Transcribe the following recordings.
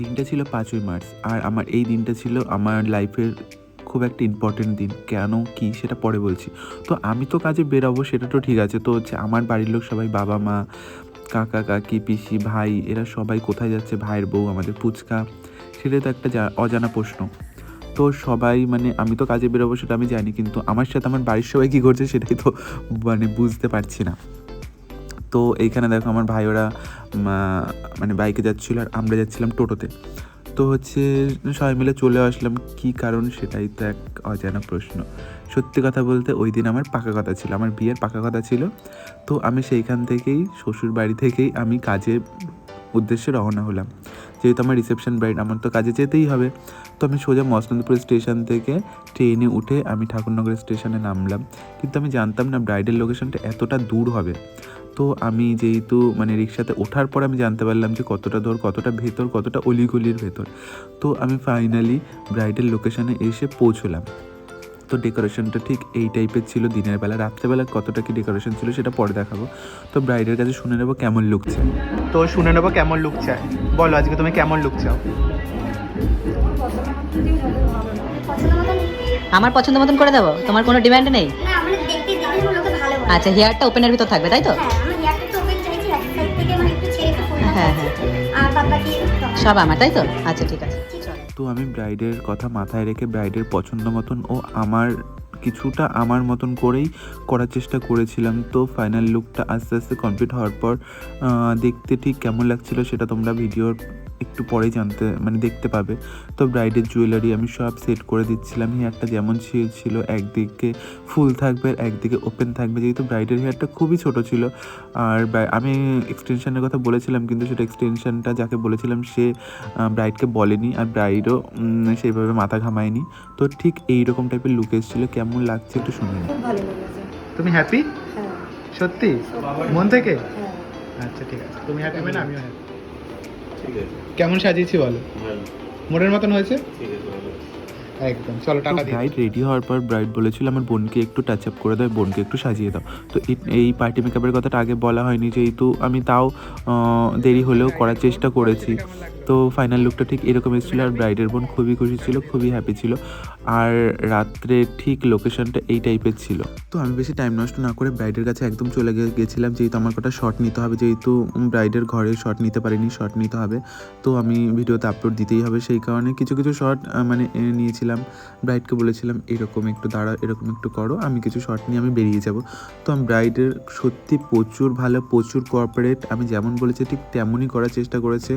দিনটা ছিল পাঁচই মার্চ, আর আমার এই দিনটা ছিল আমার লাইফের খুব একটা ইম্পর্টেন্ট দিন। কেন, কি, সেটা পরে বলছি। তো আমি তো কাজে বেরোবো, সেটা তো ঠিক আছে। তো হচ্ছে আমার বাড়ির লোক সবাই বাবা, মা, কাকা, কাকি, পিসি, ভাই, এরা সবাই কোথায় যাচ্ছে? ভাইয়ের বউ, আমাদের ফুচকা সেটাই তো একটা অজানা প্রশ্ন। তো সবাই মানে আমি তো কাজে বেরোবো সেটা আমি জানি, কিন্তু আমার সাথে আমার বাড়ির সবাই কী করছে সেটাই তো মানে বুঝতে পারছি না। তো এইখানে দেখো আমার ভাই ওরা মানে বাইকে যাচ্ছিল আর আমরা যাচ্ছিলাম টোটোতে। তো হচ্ছে সবাই মিলে চলে আসলাম। কি কারণ সেটাই তো এক অজানা প্রশ্ন। সত্যি কথা বলতে ওই দিন আমার পাকা কথা ছিল। আমার বিয়ের পাকা কথা ছিল। তো আমি সেইখান থেকেই, শ্বশুর বাড়ি থেকেই আমি কাজে উদ্দেশ্যে রওনা হলাম। যেহেতু আমার রিসেপশন ব্রাইড আমার তো কাজে যেতেই হবে। তো আমি সোজা মসনন্দপুর স্টেশন থেকে ট্রেনে উঠে আমি ঠাকুরনগর স্টেশনে নামলাম। কিন্তু আমি জানতাম না ব্রাইডের লোকেশনটা এতটা দূর হবে। তো আমি যেহেতু মানে রিক্সাতে ওঠার পর আমি জানতে পারলাম যে কতটা দূর কতটা ভেতর কতটা অলিগলির ভেতর। তো আমি ফাইনালি ব্রাইডের লোকেশনে এসে পৌঁছলাম। তো ডেকোরেশনটা ঠিক এই টাইপের ছিল দিনের বেলা। রাত্রেবেলা কতটা কি ডেকোরেশন ছিল সেটা পরে দেখাবো। তো ব্রাইডের কাছে শুনে নেব কেমন লুক চাই তো শুনে নেব কেমন লুক চাই বলো আজকে তুমি কেমন লুক চাও? আমার পছন্দ মতন করে দেবো? তোমার কোনো ডিমান্ড নেই? না আমরা দেখতে দেখে যেমন লোকে ভালো বলে। আচ্ছা হেয়ারটা ওপেনের ভিতর থাকবে তাই তো? হ্যাঁ, হ্যাঁ। আর বাদ বাকি সব আমার তাই তো? আচ্ছা ঠিক আছে। তো আমি ব্রাইডের কথা মাথায় রেখে ব্রাইডের পছন্দ মতন ও আমার কিছুটা আমার মতন করেই করার চেষ্টা করেছিলাম। তো ফাইনাল লুকটা আস্তে আস্তে কমপ্লিট হওয়ার পর দেখতে ঠিক কেমন লাগছিল সেটা তোমরা ভিডিওর একটু পরেই জানতে মানে দেখতে পাবে। তো ব্রাইডের জুয়েলারি আমি সব সেট করে দিচ্ছিলাম। হেয়ারটা যেমন ছিল ছিল একদিকে ফুল থাকবে আর একদিকে ওপেন থাকবে। যেহেতু ব্রাইডের হেয়ারটা খুবই ছোট ছিল। আর আমি এক্সটেনশনের কথা বলেছিলাম কিন্তু সেটা এক্সটেনশনটা যাকে বলেছিলাম সে ব্রাইডকে বলেনি। আর ব্রাইডও সেইভাবে মাথা ঘামায়নি। তো ঠিক এই রকম টাইপের লুক এসেছিল। কেমন লাগছে একটু শুনে তুমি হ্যাপি হ্যাঁ। সত্যি? মন থেকে? হ্যাঁ। আচ্ছা ঠিক আছে। তুমি হ্যাপি মানে আমিও হ্যাপি ঠিক আছে কেমন সাজিয়েছি বলো? মোটের মোড়ের মতন হয়েছে? ঠিক আছে ভালো। একদম চলো টাটা ব্রাইড রেডি হওয়ার পর ব্রাইড বলেছিল আমার বোনকে একটু টাচ আপ করে দাও বোনকে একটু সাজিয়ে দাও। তো এই- এই পার্টি মেকআপের কথাটা আগে বলা হয়নি যেহেতু আমি তাও দেরি হলেও করার চেষ্টা করেছি। তো ফাইনাল লুকটা ঠিক এরকম এসেছিল আর ব্রাইডের বোন খুবই খুশি ছিল, খুবই হ্যাপি ছিল। আর রাত্রে ঠিক লোকেশনটা এই টাইপের ছিল। তো আমি বেশি টাইম নষ্ট না করে ব্রাইডের কাছে একদম চলে গেছিলাম, যেহেতু আমার কটা শর্ট নিতে হবে, যেহেতু ব্রাইডের ঘরে শর্ট নিতে পারিনি শর্ট নিতে হবে। তো আমি ভিডিওতে আপলোড দিতেই হবে, সেই কারণে কিছু কিছু শর্ট মানে নিয়েছিলাম। ব্রাইডকে বলেছিলাম, এরকম একটু দাঁড়া, এরকম একটু করো, আমি কিছু শর্ট নিয়ে আমি বেরিয়ে যাব। তো আমি ব্রাইডের সত্যি প্রচুর ভালো, প্রচুর কর্পোরেট আমি যেমন বলেছি ঠিক তেমনই করার চেষ্টা করেছে।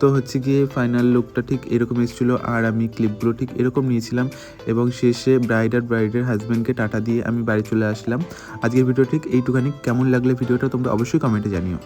তো হচ্ছে গিয়ে ফাইনাল লুকটা ঠিক এরকম এসেছিল আর আমি ক্লিপগুলো ঠিক এরকম নিয়েছিলাম এবং শেষে ব্রাইড আর ব্রাইডের হাজব্যান্ডকে টাটা দিয়ে আমি বাড়ি চলে আসলাম। আজকের ভিডিও ঠিক এইটুখানি। কেমন লাগলে ভিডিওটা তোমরা অবশ্যই কমেন্টে জানিও।